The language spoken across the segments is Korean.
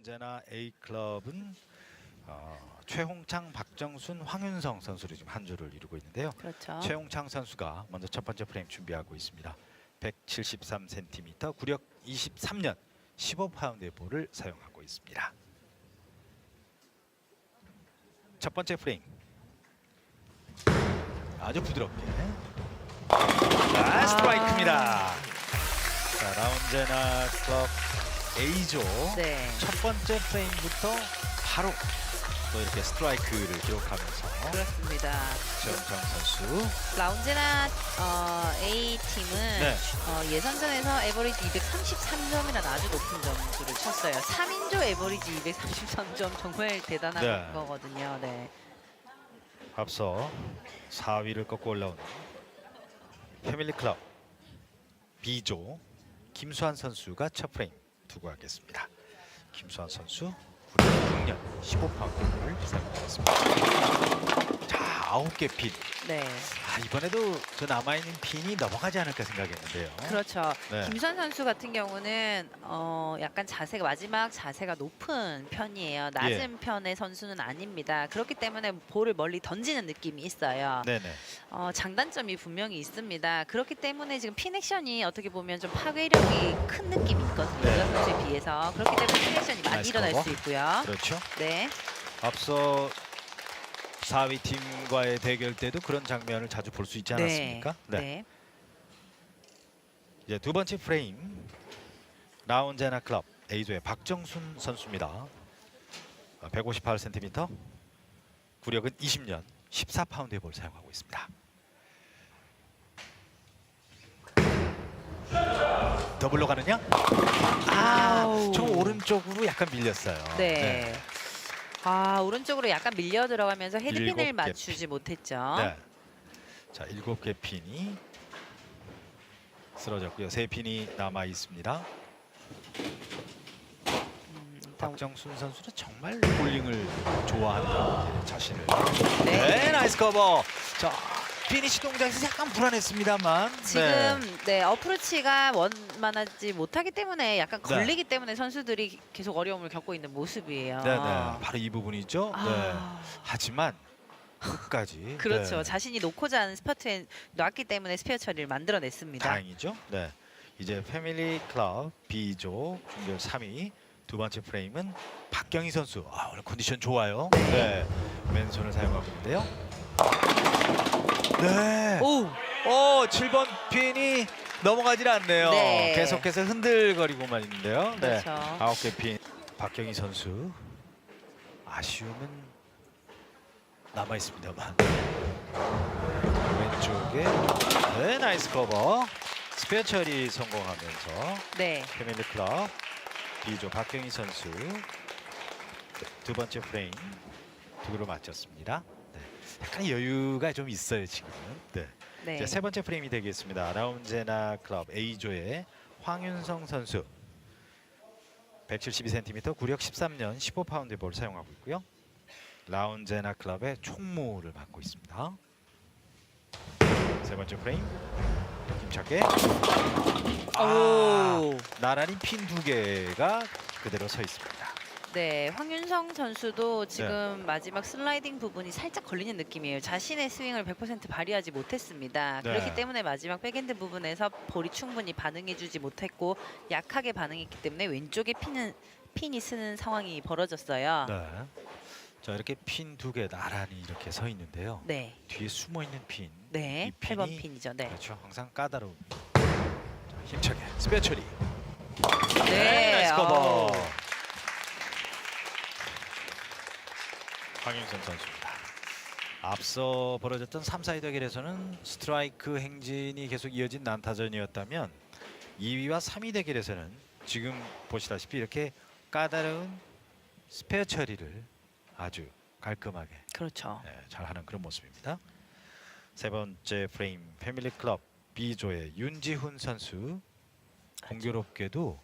라운제나 A 클럽은 어, 최홍창, 박정순, 황윤성 선수로 지금 한 줄을 이루고 있는데요. 그렇죠. 최홍창 선수가 먼저 첫 번째 프레임 준비하고 있습니다. 173cm, 구력 23년, 15파운드의 볼을 사용하고 있습니다. 첫 번째 프레임 아주 부드럽게 아, 스트라이크입니다. 자, 라운제나 클럽 A조 네. 첫 번째 프레임부터 바로 또 이렇게 스트라이크를 기록하면서 그렇습니다. 최영정 선수 라운지나 어, A 팀은 네. 어, 예선전에서 에버리지 233점이라는 아주 높은 점수를 쳤어요. 3인조 에버리지 233점 정말 대단한 네. 거거든요. 네. 앞서 4위를 꺾고 올라온 패밀리 클럽 B조 김수환 선수가 첫 프레임 두고 하겠습니다. 김수환 선수 96년 15파운드를 사용하겠습니다. 자, 아홉 개 핀. 네. 아, 이번에도 저 남아 있는 핀이 넘어가지 않을까 생각했는데요. 그렇죠. 네. 김선 선수 같은 경우는 어, 약간 자세가 마지막 자세가 높은 편이에요. 낮은 편의 선수는 아닙니다. 그렇기 때문에 볼을 멀리 던지는 느낌이 있어요. 네네. 어, 장단점이 분명히 있습니다. 그렇기 때문에 지금 핀 액션이 어떻게 보면 좀 파괴력이 큰 느낌이 있거든요. 네. 여자 선수에 비해서. 그렇기 때문에 핀 액션이 많이 나이스 일어날 커버. 수 있고요. 그렇죠. 네. 앞서 4위 팀과의 대결 때도 그런 장면을 자주 볼 수 있지 않았습니까? 네. 네. 이제 두 번째 프레임 라운제나 클럽 A조의 박정순 선수입니다. 158cm, 구력은 20년, 14파운드의 볼 사용하고 있습니다. 더블로 가느냐? 아. 저 오른쪽으로 약간 밀렸어요. 네. 아 오른쪽으로 약간 밀려 들어가면서 일곱 헤드핀을 개 맞추지 못했죠. 네. 자, 일곱 개 핀이 쓰러졌고요. 세 핀이 남아 있습니다. 음, 일단 박정순 선수는 정말 볼링을 좋아한다 자신을. 네. 네, 나이스 커버. 자, 피니시 동작에서 약간 불안했습니다만. 지금 네. 어프로치가 원만하지 못하기 때문에 약간 네. 걸리기 때문에 선수들이 계속 어려움을 겪고 있는 모습이에요. 네, 네, 바로 이 부분이죠. 네. 아, 하지만 끝까지. 그렇죠. 네. 자신이 놓고자 하는 스퍼트에 놨기 때문에 스페어 처리를 만들어냈습니다. 다행이죠. 네. 이제 패밀리 클럽 B조 중결 3위 두 번째 프레임은 박경희 선수. 아, 오늘 컨디션 좋아요. 네. 왼손을 사용하고 있는데요. 네. 오, 오, 7번 핀이 넘어가질 않네요. 네. 계속해서 흔들거리고만 있는데요. 네. 그렇죠. 아홉 개 핀. 박경희 선수. 아쉬움은 남아 있습니다만. 왼쪽에 네, 나이스 커버. 스페어 처리 성공하면서 네. 패밀리 클럽 B조 박경희 선수 두 번째 프레임 두 개로 맞췄습니다. 네. 약간 여유가 좀 있어요 지금은. 네. 네. 이제 세 번째 프레임이 되겠습니다. 라운제나 클럽 A조의 황윤성 선수 172cm, 구력 13년, 15파운드의 볼 사용하고 있고요. 라운제나 클럽의 총무를 맡고 있습니다. 세 번째 프레임 힘차게 아, 오. 나란히 핀 두 개가 그대로 서 있습니다. 네, 황윤성 선수도 네. 지금 마지막 슬라이딩 부분이 살짝 걸리는 느낌이에요. 자신의 스윙을 100% 발휘하지 못했습니다. 네. 그렇기 때문에 마지막 백엔드 부분에서 볼이 충분히 반응해주지 못했고 약하게 반응했기 때문에 왼쪽에 핀은 핀이 쓰는 상황이 벌어졌어요. 네. 자 이렇게 핀 두 개 나란히 이렇게 서 있는데요. 네, 뒤에 숨어 있는 핀 네, 이 8번 핀이 핀이죠. 네, 그렇죠. 항상 까다로운. 자, 힘차게 스페어 처리. 네, 나이스 커버. 어 황윤선 선수입니다. 앞서 벌어졌던 3, 4위 대결에서는 스트라이크 행진이 계속 이어진 난타전이었다면 2위와 3위 대결에서는 지금 보시다시피 이렇게 까다로운 스페어 처리를 아주 깔끔하게 그렇죠. 네, 잘하는 그런 모습입니다. 세 번째 프레임 패밀리 클럽 B조의 윤지훈 선수 공교롭게도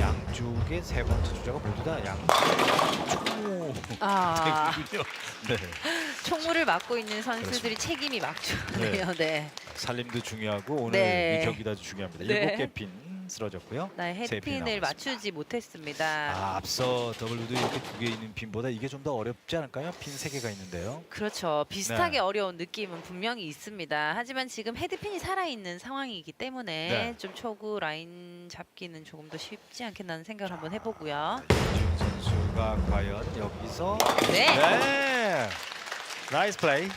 양쪽의 세 번째 주자가 모두 다 양쪽 아, 되군요. 네, 총무를 맡고 있는 선수들이 책임이 막중하네요. 네. 살림도 중요하고 오늘 네. 이 경기도 아주 중요합니다. 네. 일곱 개 핀 쓰러졌고요. 네, 세 핀이 헤드핀을 남았습니다. 맞추지 못했습니다. 아, 앞서 더블우드 이렇게 두 개 있는 핀보다 이게 좀 더 어렵지 않을까요? 핀 세 개가 있는데요. 그렇죠. 비슷하게 네. 어려운 느낌은 분명히 있습니다. 하지만 지금 헤드핀이 살아있는 상황이기 때문에 네. 좀 초구 라인 잡기는 조금 더 쉽지 않겠다는 생각을 한번 해보고요. 이준 선수가 과연 여기서 네. 네. 나이스 플레이.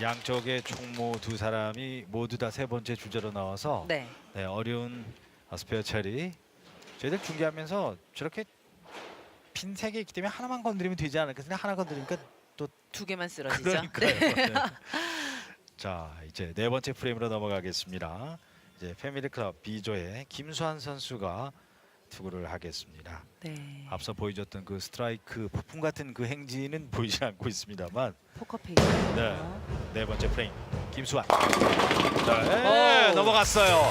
양쪽의 총모 두 사람이 모두 다 세 번째 주자로 나와서 네. 네, 어려운 어, 스페어 처리. 저희들 중계하면서 저렇게 핀세개 있기 때문에 하나만 건드리면 되지 않을까 생각 하나 건드리니까 두 개만 쓰러지죠. 그러니까요. 네. 네. 자 이제 네 번째 프레임으로 넘어가겠습니다. 이제 패밀리 클럽 B조의 김수환 선수가 투구를 하겠습니다. 네. 앞서 보여줬던 그 스트라이크 폭풍 같은 그 행진은 보이지 않고 있습니다만 포커페이스. 네. 네 번째 프레임 김수환 네, 오. 넘어갔어요.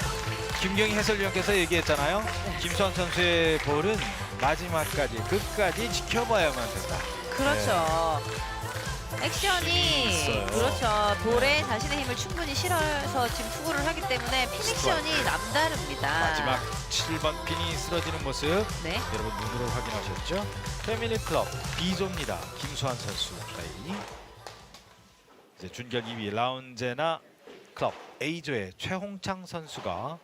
김경희 해설위원께서 얘기했잖아요. 네. 김수환 선수의 볼은 마지막까지 끝까지 지켜봐야만 된다. 그렇죠. 액션이 있어요. 그렇죠. 볼에 자신의 힘을 충분히 실어서 지금 투구를 하기 때문에 핀 액션이 남다릅니다. 마지막 7번 핀이 쓰러지는 모습 네. 여러분 눈으로 확인하셨죠? 패밀리 클럽 B조입니다. 김수환 선수 플레이. 이제 준결 2위 라운제나 클럽 A조의 최홍창 선수가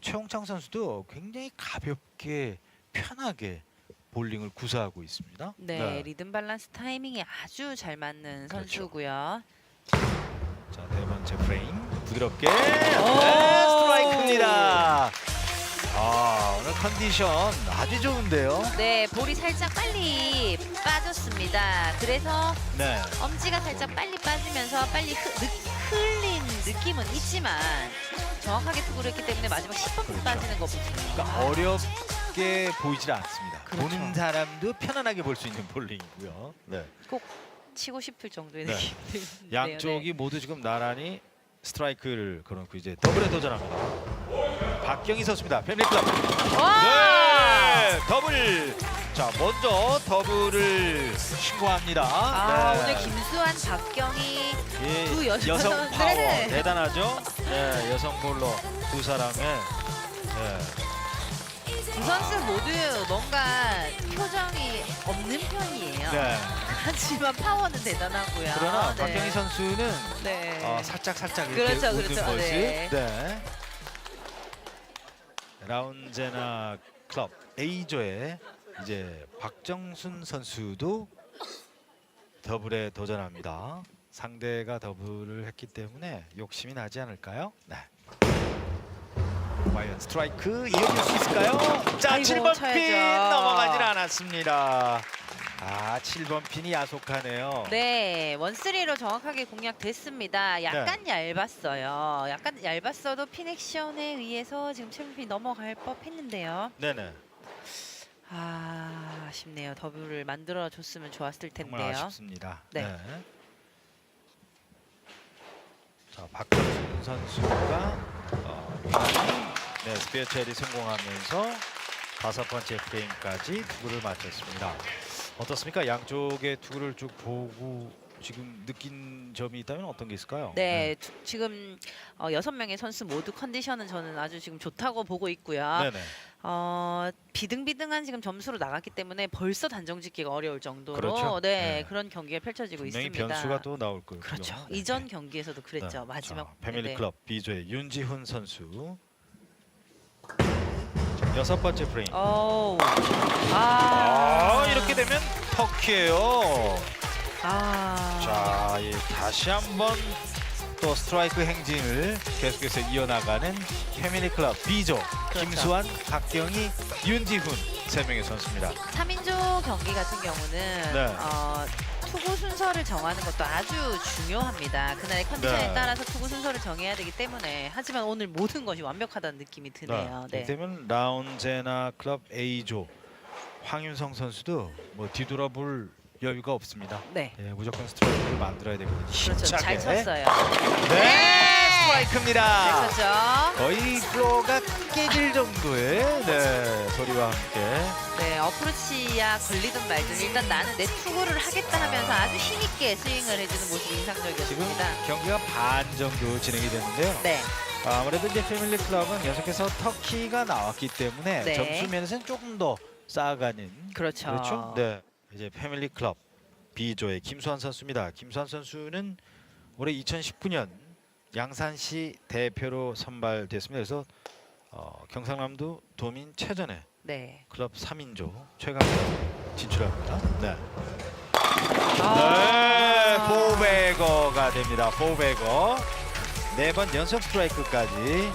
최홍창 선수도 굉장히 가볍게 편하게 볼링을 구사하고 있습니다. 네, 리듬 밸런스 타이밍이 아주 잘 맞는 그렇죠. 선수고요. 자, 네 번째 프레임 부드럽게 네, 스트라이크입니다. 아, 오늘 컨디션 아주 좋은데요. 네, 볼이 살짝 빨리 빠졌습니다. 그래서 네. 엄지가 살짝 빨리 빠지면서 빨리 흐, 느, 흘린 느낌은 있지만 정확하게 투구를 했기 때문에 마지막 10번 그렇죠. 빠지는 거 보시면 그러니까 어렵 게 보이질 않습니다. 그렇죠. 보는 사람도 편안하게 볼 수 있는 볼링이고요. 네. 꼭 치고 싶을 정도의 네. 있는데요. 양쪽이 모두 지금 나란히 스트라이크를 걸어놓고 이제 더블에 도전합니다. 박경희 선수입니다. 패밀리 클럽. 네. 와! 네, 더블. 자, 먼저 더블을 신고합니다. 아, 네. 오늘 김수환, 박경희 예, 두 여성- 여성 파워 네. 대단하죠? 네, 여성 볼러 두 사람의 네. 두 선수 모두 뭔가 표정이 없는 편이에요. 네. 하지만 파워는 대단하고요. 그러나 네. 박경희 선수는 네. 어, 살짝 살짝 이렇게 그렇죠, 웃는 그렇죠. 모습. 네. 네. 라운제나 클럽 A조의 이제 박정순 선수도 더블에 도전합니다. 상대가 더블을 했기 때문에 욕심이 나지 않을까요? 네. 과연 스트라이크 이어질 수 있을까요? 자, 아이고, 7번 쳐야죠. 핀 넘어가질 않았습니다. 아, 7번 핀이 야속하네요. 네, 원쓰리로 정확하게 공략됐습니다. 약간 네. 얇았어요. 약간 얇았어도 핀 액션에 의해서 지금 챔피언이 넘어갈 법했는데요. 네네. 아, 아쉽네요. 더블을 만들어 줬으면 좋았을 정말 텐데요. 아쉽습니다. 네. 네. 자 박정순 선수가 어, 유난히 네, 체리 성공하면서 다섯 번째 프레임까지 투구를 마쳤습니다. 어떻습니까? 양쪽의 투구를 쭉 보고 지금 느낀 점이 있다면 어떤 게 있을까요? 네, 두- 지금 어, 여섯 명의 선수 모두 컨디션은 저는 아주 지금 좋다고 보고 있고요. 네네. 어, 비등비등한 지금 점수로 나갔기 때문에 벌써 단정 짓기가 어려울 정도로 그렇죠. 네, 네. 그런 경기가 펼쳐지고 분명히 있습니다. 변수가 또 나올 거예요. 그렇죠. 네. 이전 경기에서도 그랬죠. 네. 마지막 자, 패밀리 네. 클럽 B조의 윤지훈 선수 여섯 번째 프레임. 오. 아, 아, 이렇게 되면 터키예요. 아. 자, 예, 다시 한번 또 스트라이크 행진을 계속해서 이어나가는 패밀리 클럽 B조 그렇죠. 김수환, 박경희, 윤지훈 세 명의 선수입니다. 3인조 경기 같은 경우는 네. 어, 투구 순서를 정하는 것도 아주 중요합니다. 그날의 컨디션에 네. 따라서 투구 순서를 정해야 되기 때문에 하지만 오늘 모든 것이 완벽하다는 느낌이 드네요. 네. 되면 라운제나 클럽 A조 황윤성 선수도 뭐 뒤돌아볼 여유가 없습니다. 네. 예, 무조건 스트라이크를 만들어야 되거든요. 그렇죠. 잘 힘차게. 쳤어요. 네, 스트라이크입니다. 잘 쳤죠. 거의 플로가 깨질 정도의 네, 소리와 함께 네, 어프로치야 걸리든 말든 일단 나는 내 투구를 하겠다 하면서 아주 힘있게 스윙을 해주는 모습이 지금 인상적이었습니다. 경기가 반 정도 진행이 됐는데요. 네, 아무래도 이제 패밀리 클럽은 계속해서 터키가 나왔기 때문에 네. 점수 면에서는 조금 더 쌓아가는 그렇죠. 그렇죠. 네. 이제 패밀리 클럽 B조의 김수환 선수입니다. 김수환 선수는 올해 2019년 양산시 대표로 선발됐습니다. 그래서 어, 경상남도 도민 체전에 네. 클럽 3인조 최강전 진출합니다. 네. 아. 네, 포베거가 됩니다. 포베거 네 번 연속 스트라이크까지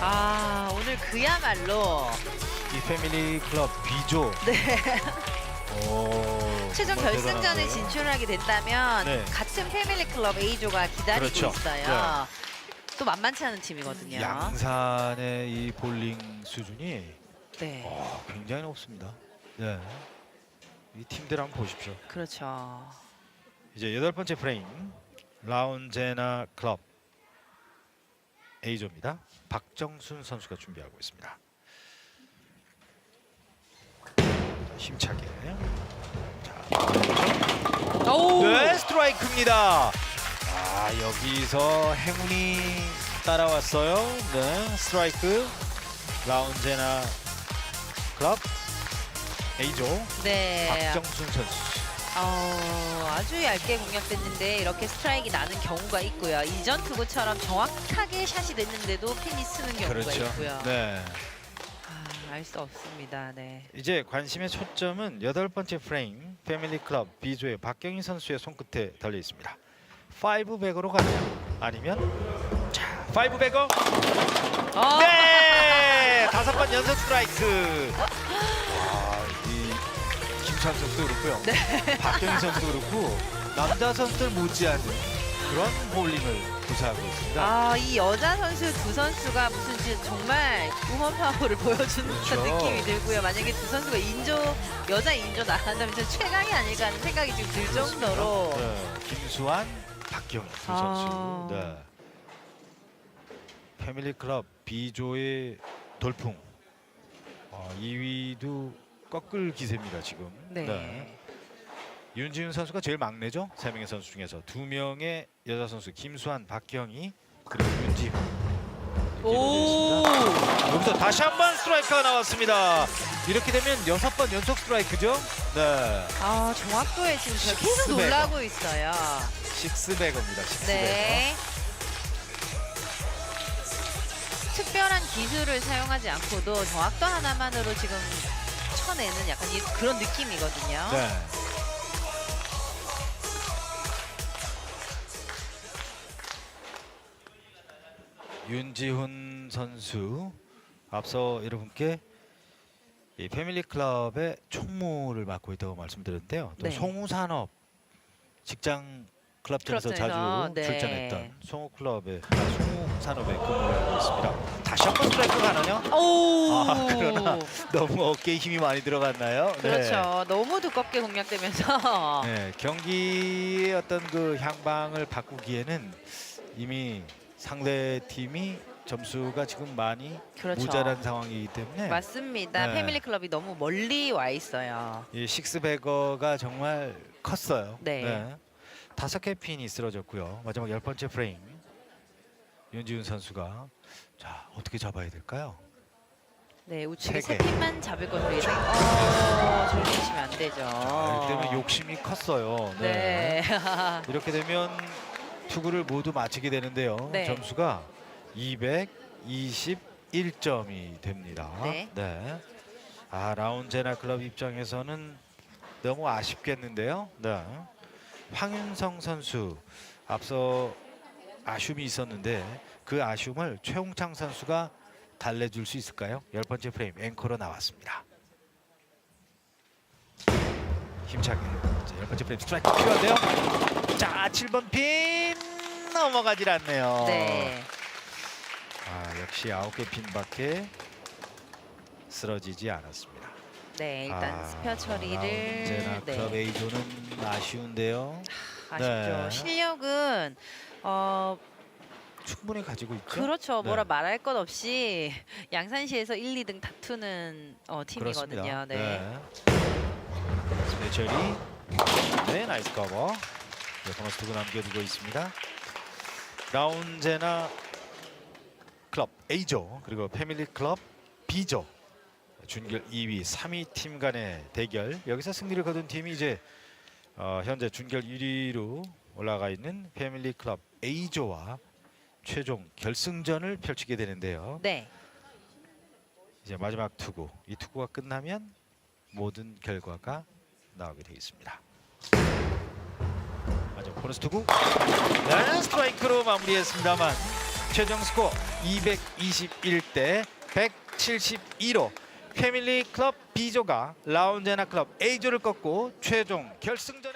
아, 아 오늘 그야말로 이 패밀리 클럽 B조 네. 오, 최종 정말 결승전에. 진출하게 된다면 네. 같은 패밀리 클럽 A조가 기다리고 그렇죠. 있어요. 또 만만치 않은 팀이거든요. 양산의 이 볼링 수준이 네. 어, 굉장히 높습니다. 네. 이 팀들 한번 보십시오. 그렇죠. 이제 여덟 번째 프레임 라운제나 클럽 A조입니다. 박정순 선수가 준비하고 있습니다. 힘차게. 자, 오. 네, 스트라이크입니다. 아, 여기서 행운이 따라왔어요. 네, 스트라이크. 라운제나 클럽 A조 네. 박정순 선수. 어, 아주 얇게 공략됐는데 이렇게 스트라이크 나는 경우가 있고요. 이전 투구처럼 정확하게 샷이 됐는데도 핀이 쓰는 경우가 그렇죠. 있고요. 네. 아, 알 수 없습니다. 네. 이제 관심의 초점은 여덟 번째 프레임 패밀리 클럽 B조의 박경희 선수의 손끝에 달려 있습니다. 5백으로 가냐 아니면 자, 5백어 어, 네! 다섯 번 연속 스트라이크. 아, 이 김찬 선수도 그렇고요. 네. 박경희 선수도 그렇고 남자 선수들 못지않은 그런 볼링을 구사하고 있습니다. 아, 이 여자 선수 두 선수가 무슨 진짜 정말 우먼 파워를 보여주는 그렇죠. 느낌이 들고요. 만약에 두 선수가 인조 여자 인조 나간다면 진짜 최강이 아닐까 하는 생각이 지금 들 정도로 네, 김수환, 두 아. 선수. 네. 패밀리 클럽 B조의 돌풍. 어, 2위도 꺾을 기세입니다 지금. 네. 윤지훈 선수가 제일 막내죠. 세 명의 선수 중에서 두 명의 여자 선수 김수환, 박경희 그리고 윤지훈. 이렇게 오. 되어 있습니다. 여기서 다시 한 번 스트라이크가 나왔습니다. 이렇게 되면 여섯 번 연속 스트라이크죠. 네. 아, 정확도에 지금 계속. 놀라고 있어요. 식스백어입니다. 식스백어. 네. 특별한 기술을 사용하지 않고도 정확도 하나만으로 지금 쳐내는 약간 이- 그런 느낌이거든요. 네. 윤지훈 선수 앞서 여러분께 이 패밀리 클럽의 총무를 맡고 있다고 말씀드렸는데요. 또 네. 송우산업 직장 클럽전에서 클럽전에서, 자주 네. 출전했던 송우 클럽의 아, 송우산업에 근무를 하고 있습니다. 다시 한번 스트라이크 가나요? 오. 아, 그러나 너무 어깨에 힘이 많이 들어갔나요? 네. 그렇죠. 너무 두껍게 공략되면서 네, 경기의 어떤 그 향방을 바꾸기에는 이미 상대 팀이 점수가 지금 많이 그렇죠. 모자란 상황이기 때문에 맞습니다. 네. 패밀리 클럽이 너무 멀리 와 있어요. 이 식스베거가 정말 컸어요. 네. 다섯 개 핀이 쓰러졌고요. 마지막 열 번째 프레임 윤지훈 선수가 자 어떻게 잡아야 될까요? 네, 우측에 세 세 개. 팀만 잡을 것으로 예상. 어, 저렇게 치면 안 되죠. 자, 이렇게 되면 욕심이 컸어요. 아. 네. 이렇게 되면 투구를 모두 마치게 되는데요. 네. 점수가 221점이 됩니다. 네. 아 라운 제나 클럽 입장에서는 너무 아쉽겠는데요. 네. 황윤성 선수 앞서 아쉬움이 있었는데 그 아쉬움을 최홍창 선수가 달래줄 수 있을까요? 열 번째 프레임 앵커로 나왔습니다. 힘차게 자, 열 번째 프레임 스트라이크 필요한데요. 자 7번 핀 넘어가질 않네요. 네. 아 역시 아홉 개 핀밖에 쓰러지지 않았습니다. 네, 일단 아, 스페어 처리를 제나 클럽 네. A조는 아쉬운데요. 아쉽죠. 네. 실력은 어 충분히 가지고 있죠. 그렇죠. 네. 뭐라 말할 것 없이 양산시에서 1, 2등 다투는 어, 팀이거든요. 그렇습니다. 네. 스페셜이 네 나이스 커버. 네, 보너스 투구 남겨두고 있습니다. 라운제나 클럽 A조 그리고 패밀리 클럽 B조 준결 2위, 3위 팀 간의 대결. 여기서 승리를 거둔 팀이 이제 어, 현재 준결 1위로 올라가 있는 패밀리 클럽 A조와 최종 결승전을 펼치게 되는데요. 네. 이제 마지막 투구. 이 투구가 끝나면 모든 결과가 나오게 되겠습니다. 마지막 보너스 투구. 네, 스트라이크로 마무리했습니다만 최종 스코어 221대 172로 패밀리 클럽 B조가 라운제나 클럽 A조를 꺾고 최종 결승전에